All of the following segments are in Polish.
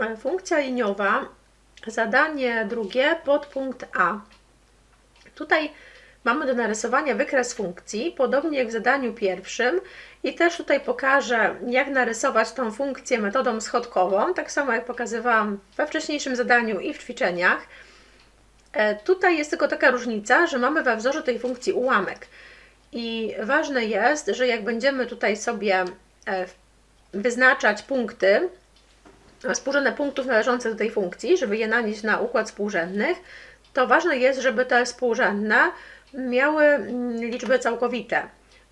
E, Funkcja liniowa, zadanie drugie, podpunkt A. Tutaj mamy do narysowania wykres funkcji, podobnie jak w zadaniu pierwszym. I też tutaj pokażę, jak narysować tą funkcję metodą schodkową, tak samo jak pokazywałam we wcześniejszym zadaniu i w ćwiczeniach. E, Tutaj jest tylko taka różnica, że mamy we wzorze tej funkcji ułamek. I ważne jest, że jak będziemy tutaj sobie e, wyznaczać punkty, współrzędne punktów należących do tej funkcji, żeby je nanieść na układ współrzędnych, to ważne jest, żeby te współrzędne miały mm, liczby całkowite.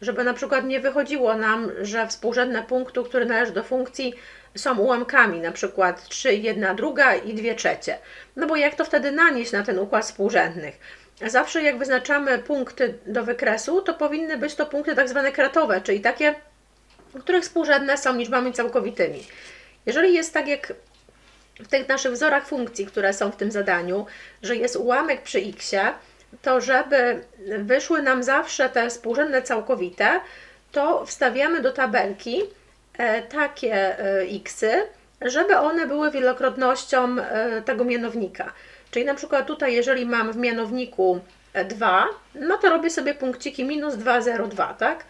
Żeby na przykład nie wychodziło nam, że współrzędne punktu, który należy do funkcji, są ułamkami, na przykład 3, 1 druga i 2 trzecie. No bo jak to wtedy nanieść na ten układ współrzędnych? Zawsze jak wyznaczamy punkty do wykresu, to powinny być to punkty tak zwane kratowe, czyli takie, których współrzędne są liczbami całkowitymi. Jeżeli jest tak jak w tych naszych wzorach funkcji, które są w tym zadaniu, że jest ułamek przy x, to żeby wyszły nam zawsze te współrzędne całkowite, to wstawiamy do tabelki e, takie e, xy, żeby one były wielokrotnością e, tego mianownika. Czyli na przykład tutaj, jeżeli mam w mianowniku 2, no to robię sobie punkciki minus 2, 0, 2, tak?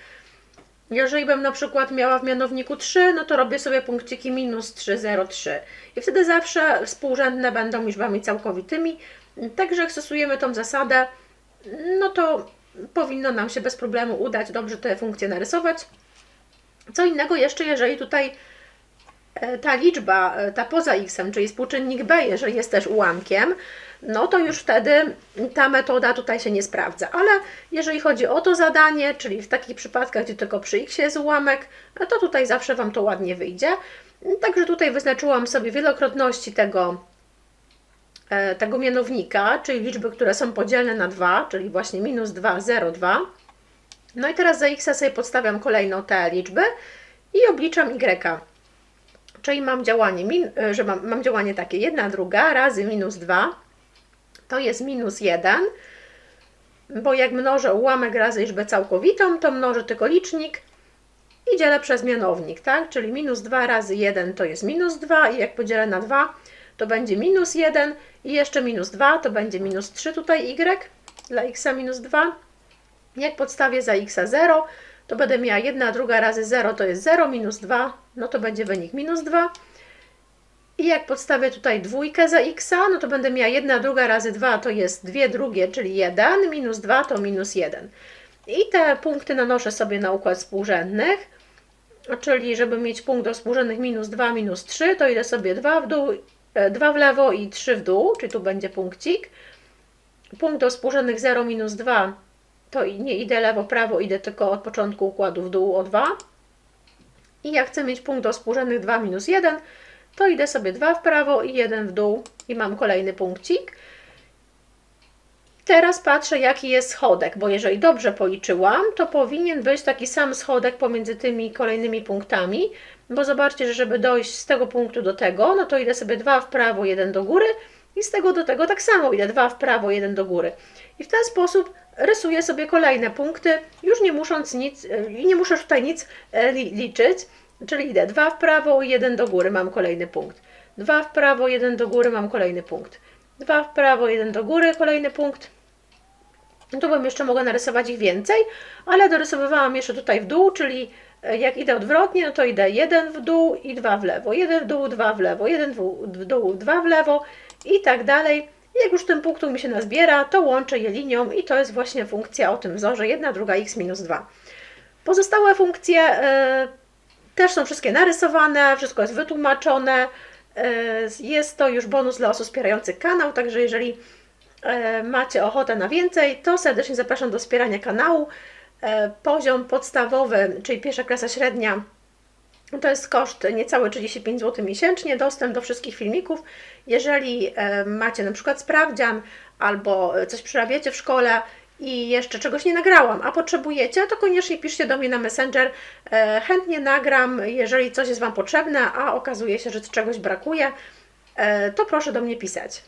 Jeżeli bym na przykład miała w mianowniku 3, no to robię sobie punkciki minus 3, 0, 3. I wtedy zawsze współrzędne będą liczbami całkowitymi. Także jak stosujemy tą zasadę, no to powinno nam się bez problemu udać dobrze te funkcje narysować. Co innego jeszcze, jeżeli tutaj ta liczba, e, ta poza x, czyli współczynnik b, jeżeli jest też ułamkiem, no to już wtedy ta metoda tutaj się nie sprawdza. Ale jeżeli chodzi o to zadanie, czyli w takich przypadkach, gdzie tylko przy x jest ułamek, no to tutaj zawsze Wam to ładnie wyjdzie. Także tutaj wyznaczyłam sobie wielokrotności tego, e, tego mianownika, czyli liczby, które są podzielne na 2, czyli właśnie minus 2, 0, 2. No i teraz za x sobie podstawiam kolejną te liczby i obliczam y. Czyli mam działanie, e, że mam, mam działanie takie 1 druga razy minus 2 to jest minus 1, bo jak mnożę ułamek razy liczbę całkowitą, to mnożę tylko licznik i dzielę przez mianownik, tak? Czyli minus 2 razy 1 to jest minus 2 i jak podzielę na 2, to będzie minus 1 i jeszcze minus 2 to będzie minus 3 tutaj y dla x minus 2. Jak podstawię za x 0, to będę miała 1 druga razy 0 to jest 0 minus 2, no to będzie wynik minus 2. I jak podstawię tutaj dwójkę za x, no to będę miała 1 druga razy 2 to jest 2 drugie, czyli 1, minus 2 to minus 1. I te punkty nanoszę sobie na układ współrzędnych, czyli żeby mieć punkt do współrzędnych minus 2, minus 3, to idę sobie 2 w dół, 2 w lewo i 3 w dół, czyli tu będzie punkcik. Punkt do współrzędnych 0, minus 2, to nie idę lewo, prawo, idę tylko od początku układu w dół o 2. I jak chcę mieć punkt do współrzędnych 2, minus 1, to idę sobie 2 w prawo i 1 w dół i mam kolejny punkcik. Teraz patrzę, jaki jest schodek, bo jeżeli dobrze policzyłam, to powinien być taki sam schodek pomiędzy tymi kolejnymi punktami, bo zobaczcie, że żeby dojść z tego punktu do tego, no to idę sobie 2 w prawo, 1 do góry i z tego do tego tak samo idę 2 w prawo, 1 do góry. I w ten sposób rysuję sobie kolejne punkty, już nie musząc nic, i nie muszę tutaj nic e, liczyć, Czyli idę 2 w prawo, 1 do góry, mam kolejny punkt. 2 w prawo, 1 do góry, mam kolejny punkt. 2 w prawo, 1 do góry, kolejny punkt. Tu bym jeszcze mogła narysować ich więcej, ale dorysowywałam jeszcze tutaj w dół, czyli jak idę odwrotnie, no to idę 1 w dół i 2 w lewo, 1 w dół, 2 w lewo, 1 w dół, 2 w lewo i tak dalej. Jak już ten punkt mi się nazbiera, to łączę je linią i to jest właśnie funkcja o tym wzorze 1 druga x minus 2. Pozostałe funkcje yy, też są wszystkie narysowane, wszystko jest wytłumaczone. E, jest to już bonus dla osób wspierających kanał, także jeżeli e, macie ochotę na więcej, to serdecznie zapraszam do wspierania kanału. Poziom podstawowy, czyli pierwsza klasa średnia, to jest koszt niecałe 35 zł miesięcznie, dostęp do wszystkich filmików. Jeżeli macie na przykład sprawdzian albo coś przerabiacie w szkole i jeszcze czegoś nie nagrałam, a potrzebujecie, to koniecznie piszcie do mnie na Messenger. E, chętnie nagram, jeżeli coś jest Wam potrzebne, a okazuje się, że czegoś brakuje, e, to proszę do mnie pisać.